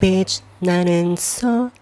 Bitch 나는 솔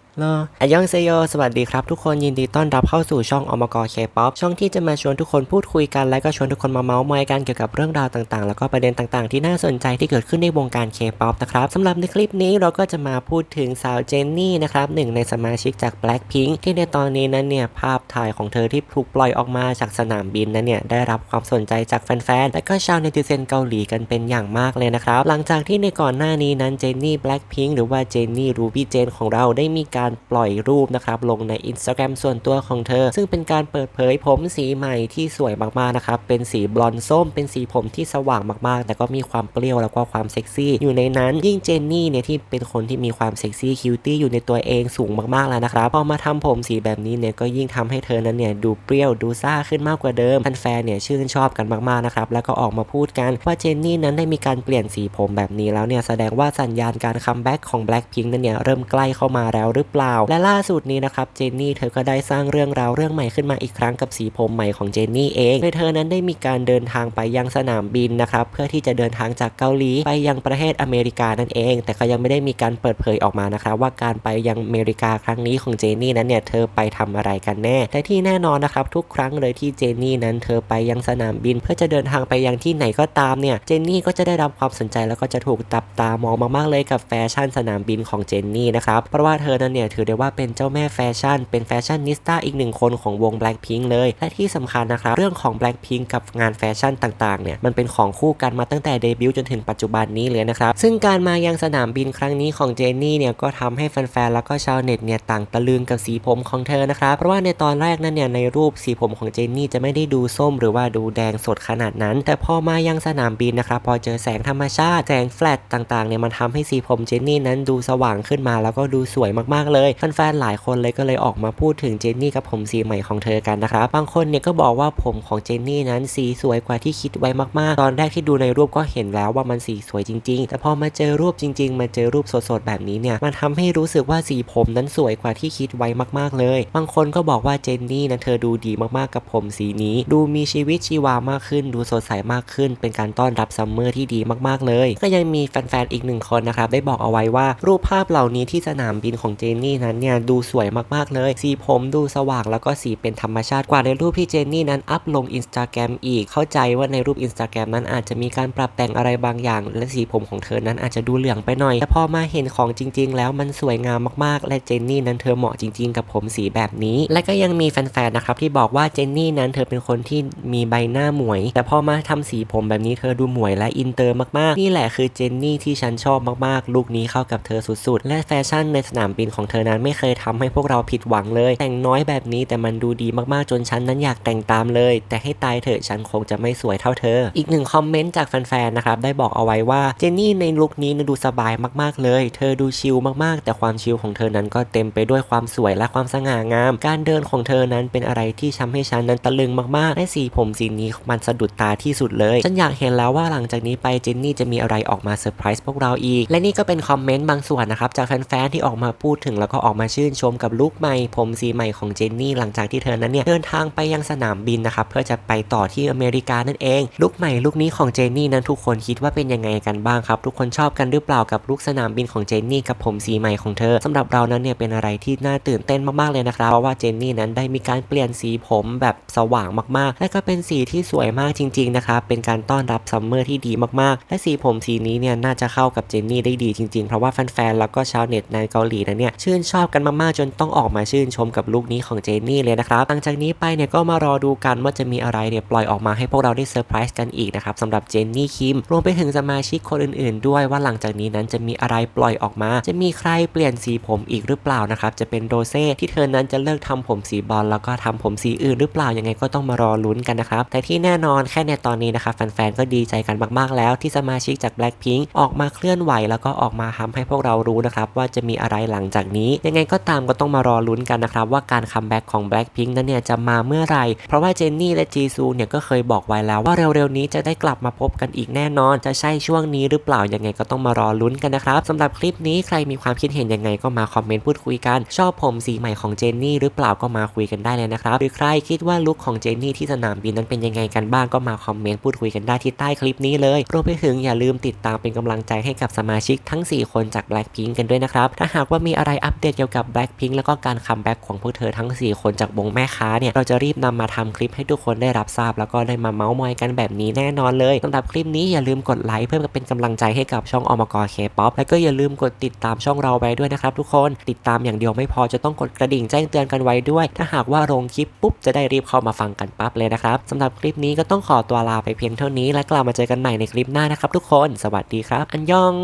อัยองเซโย สวัสดีครับ ทุกคนยินดีต้อนรับเข้าสู่ช่องอมกเคป๊อปช่องที่จะมาชวนทุกคนพูดคุยกัน และก็ชวนทุกคนมาเมาส์มอยกันเกี่ยวกับเรื่องราวต่างๆ แล้วก็ประเด็นต่างๆ ที่น่าสนใจที่เกิดขึ้นในวงการเคป๊อปนะครับสำหรับในคลิปนี้เราก็จะมาพูดถึงสาวเจนนี่นะครับหนึ่งในสมาชิกจาก Blackpink ที่ในตอนนี้นั้นเนี่ยภาพถ่ายของเธอที่ถูกปล่อยออกมาจากสนามบินนั้นเนี่ยได้รับความสนใจจากแฟนๆและก็ชาวเนติเซนเกาหลีกันเป็นอย่างมากเลยนะครับหลังจากที่ในก่อนหน้านี้นั้นเจนนี่ Blackpink หรือว่าเจนนี่รูบี้เจนของเราได้มีการปล่อยรูปนะครับลงใน Instagram ส่วนตัวของเธอ ซึ่งเป็นการเปิดเผยผมสีใหม่ที่สวยมากๆนะครับเป็นสีบลอนด์ส้ม เป็นสีผมที่สว่างมากๆ แต่ก็มีความเปรี้ยวแล้วก็ความเซ็กซี่อยู่ในนั้นยิ่งเจนนี่เนี่ยที่เป็นคนที่มีความเซ็กซี่คิวตี้อยู่ในตัวเองสูงมากๆแล้วนะครับพอมาทำผมสีแบบนี้เนี่ยก็ยิ่งทำให้เธอนั้นเนี่ยดูเปรี้ยวดูซ่าขึ้นมากกว่าเดิมแฟนๆเนี่ยชื่นชอบกันมากๆนะครับแล้วก็ออกมาพูดกันว่าเจนนี่นั้นได้มีการเปลี่ยนสีผมแบบนี้แล้วเนี่ยแสดงว่าสัญญาณการคัมแบ็กของ Blackpink นั้นเนี่ยเริ่มใกล้เข้ามาแล้วหรือเปล่า และล่าสุดนี้นะครับเจนนี่เธอก็ได้สร้างเรื่องราวเรื่องใหม่ขึ้นมาอีกครั้งกับสีผมใหม่ของเจนนี่เองโดยเธอนั้นได้มีการเดินทางไปยังสนามบินนะครับเพื่อที่จะเดินทางจากเกาหลีไปยังประเทศอเมริกานั่นเอง แต่ก็ยังไม่ได้มีการเปิดเผยออกมานะครับว่าการไปยังอเมริกาครั้งนี้ของเจนนี่นั้นเนี่ยเธอไปทำอะไรกันแน่ แต่ที่แน่นอนนะครับทุกครั้งเลยที่เจนนี่นั้นเธอไปยังสนามบิน เพื่อจะเดินทางไปยังที่ไหนก็ตามเนี่ยเจนนี่ก็จะได้รับความสนใจแล้วก็จะถูกจับตามองมากๆเลยกับแฟชั่นสนามบินของเจนนี่นะครับเพราะว่าเธอนั้นเนี่ยถือได้ว่าเป็นเจ้าแม่แฟชั่น เป็นแฟชั่นนิสต้าอีกหนึ่งคนของวง Blackpink เลย และที่สำคัญนะครับ เรื่องของ Blackpink กับงานแฟชั่นต่างๆ เนี่ย มันเป็นของคู่กันมาตั้งแต่เดบิวต์จนถึงปัจจุบันนี้เลยนะครับ ซึ่งการมายังสนามบินครั้งนี้ของเจนนี่เนี่ย ก็ทำให้แฟนๆ แล้วก็ชาวเน็ตเนี่ยต่างตะลึงกับสีผมของเธอนะครับ เพราะว่าในตอนแรกนั้นเนี่ยในรูปสีผมของเจนนี่จะไม่ได้ดูส้ม หรือว่าดูแดงสดขนาดนั้น แต่พอมายังสนามบินนะครับพอเจอแสงธรรมชาติแสงแฟลชต่างๆเนี่ยมันทำให้สีผมเจนนี่นั้นดูสว่างขึ้นมาแล้วก็ดูสวยมากๆเลยแฟนๆหลายคนเลยก็เลยออกมาพูดถึงเจนนี่กับผมสีใหม่ของเธอกันนะครับบางคนเนี่ยก็บอกว่าผมของเจนนี่นั้นสีสวยกว่าที่คิดไว้มากๆ ตอนแรกที่ดูในรูปก็เห็นแล้วว่ามันสีสวยจริง ๆ แต่พอมาเจอรูปจริง ๆ มาเจอรูปสดๆแบบนี้เนี่ยมันทำให้รู้สึกว่าสีผมนั้นสวยกว่าที่คิดไว้มากๆเลย บางคนก็บอกว่าเจนนี่นั้นเธอดูดีมากๆกับผมสีนี้ ดูมีชีวิตชีวามากขึ้น ดูสดใสมากขึ้น เป็นการต้อนรับซัมเมอร์ที่ดีมากๆเลย ก็ยังมีแฟนๆอีกหนึ่งคนนะครับได้บอกเอาไว้ว่ารูปภาพเหล่านี้ที่สนามบินของเจนนี่นั้นเนี่ยดูสวยมากๆเลย สีผมดูสว่างแล้วก็สีเป็นธรรมชาติกว่าในรูปที่เจนนี่นั้นอัพลงอินสตาแกรมอีกเข้าใจว่าในรูปอินสตาแกรมนั้นอาจจะมีการปรับแต่งอะไรบางอย่าง และสีผมของเธอนั้นอาจจะดูเหลืองไปหน่อยแต่พอมาเห็นของจริง ๆ แล้วมันสวยงามมากๆ และเจนนี่นั้นเธอเหมาะจริง ๆ กับผมสีแบบนี้ และก็ยังมีแฟนๆนะครับที่บอกว่าเจนนี่นั้นเธอเป็นคนที่มีใบหน้าหมวย แต่พอมาทำสีผมแบบนี้เธอดูหมวยและอินเตอร์มากๆนี่แหละคือเจนนี่ที่ฉันชอบมากๆลุคนี้เข้ากับเธอสุดๆ และแฟชั่นในสนามบินของเธอนั้นไม่เคยทำให้พวกเราผิดหวังเลย แต่งน้อยแบบนี้แต่มันดูดีมากๆจนฉันนั้นอยากแต่งตามเลย แต่ให้ตายเถอะฉันคงจะไม่สวยเท่าเธอ อีกหนึ่งคอมเมนต์จากแฟนๆนะครับได้บอกเอาไว้ว่าเจนนี่ในลุคนี้ดูสบายมากๆเลย เธอดูชิลมากๆ แต่ความชิลของเธอนั้นก็เต็มไปด้วยความสวยและความสง่างาม การเดินของเธอนั้นเป็นอะไรที่ทำให้ฉันนั้นตะลึงมากๆและสีผมสีนี้มันสะดุดตาที่สุดเลย ฉันอยากเห็นแล้วว่าหลังจากนี้ไปเจนนี่จะมีอะไรออกมาเซอร์ไพรส์พวกเราอีก และนี่ก็เป็นคอมเมนต์บางส่วนนะครับจากแฟนๆที่ออกมาพูดถึงแล้วก็ออกมาชื่นชมกับลุคใหม่ผมสีใหม่ของเจนนี่หลังจากที่เธอนั้นเนี่ยเดินทางไปยังสนามบินนะครับเพื่อจะไปต่อที่อเมริกานั่นเอง ลุคใหม่ลุคนี้ของเจนนี่นั้นทุกคนคิดว่าเป็นยังไงกันบ้างครับ ทุกคนชอบกันหรือเปล่ากับลุคสนามบินของเจนนี่กับผมสีใหม่ของเธอสำหรับเรานั้นเนี่ยเป็นอะไรที่น่าตื่นเต้นมากๆเลยนะครับเพราะว่าเจนนี่นั้นได้มีการเปลี่ยนสีผมแบบสว่างมากๆ และก็เป็นสีที่สวยมากจริง ๆนะครับเป็นการต้อนรับซัมเมอร์ที่ดีมากๆ และสีผมสีนี้เนี่ยน่าจะเข้ากับเจนนี่ได้ดีจริงๆ เพราะว่าแฟนๆแล้วก็ชาวเน็ตในเกาหลีนั้นเนี่ยชื่นชอบกันมากๆ จนต้องออกมาชื่นชมกับลุคนี้ของเจนนี่เลยนะครับหลังจากนี้ไปเนี่ยก็มารอดูกันว่าจะมีอะไรเนี่ยปล่อยออกมาให้พวกเราได้เซอร์ไพรส์กันอีกนะครับสำหรับเจนนี่คิมรวมไปถึงสมาชิกคนอื่นๆ ด้วยว่าหลังจากนี้นั้นจะมีอะไรปล่อยออกมา จะมีใครเปลี่ยนสีผมอีกหรือเปล่านะครับจะเป็นโรเซ่ที่เธอนั้นจะเลิกทำผมสีบอลแล้วก็ทำผมสีอื่นหรือเปล่ายังไงก็ต้องมารอลุ้นกันนะครับแต่ที่แน่นอนแค่ในตอนนี้นะครับแฟนๆก็ดีใจกันมากๆแล้ว ที่สมาชิกจาก Blackpink ออกมาเคลื่อนไหว แล้วก็ออกมาทำให้พวกเรารู้นะครับว่าจะมีอะไรหลังจากนี้ ยังไงก็ตามก็ต้องมารอลุ้นกันนะครับ ว่าการคัมแบ็กของ Blackpink นั้นเนี่ยจะมาเมื่อไหร่ เพราะว่าเจนนี่และจีซูเนี่ยก็เคยบอกไว้แล้วว่าเร็วๆนี้จะได้กลับมาพบกันอีกแน่นอน จะใช่ช่วงนี้หรือเปล่ายังไงก็ต้องมารอลุ้นกันนะครับสำหรับคลิปนี้ใครมีความคิดเห็นยังไงก็มาคอมเมนต์พูดคุยกัน ชอบผมสีใหม่ของเจนนี่หรือเปล่าก็มาคุยกันได้เลยนะครับหรือใครคิดว่าลุคของเจนนี่ที่สนามบินนั้นเป็นยังไงกันบ้างก็มาคอมเมนต์พูดคุยกันได้ที่ใต้คลิปนี้เลยรวมไปถึงอย่าลืมติดตามเป็นกำลังใจให้กับสมาชิกทั้ง 4 คนจาก Blackpink กันด้วยนะครับถ้าหากว่ามีอะไรอัปเดตเกี่ยวกับ Blackpink แล้วก็การคัมแบ็กของพวกเธอทั้ง 4 คนจากวงแม่ค้าเนี่ย เราจะรีบนำมาทำคลิปให้ทุกคนได้รับทราบ แล้วก็ได้มาเมาส์มอยกันแบบนี้แน่นอนเลยสำหรับคลิปนี้อย่าลืมกดไลค์เพื่อเป็นกำลังใจให้กับช่องอมกรเคป๊อปแล้วก็อย่าลืมกดติดตามช่องเราไว้ด้วยนะครับทุกคนติดตามอย่างเดียวไม่พอจะต้องกดกระดิ่งแจ้งเตือนกันไว้ด้วย ถ้าหากว่าลงคลิปปุ๊บจะได้รีบเข้ามาฟังกันปั๊บเลยนะครับสำหรับคลิปนี้ก็ต้องขอตัวลาไปเพียงเท่านี้และกลับมาเจอกันใหม่ในคลิปหน้านะครับทุกคน สวัสดีครับ อันยอง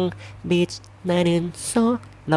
บีชนานินโซโล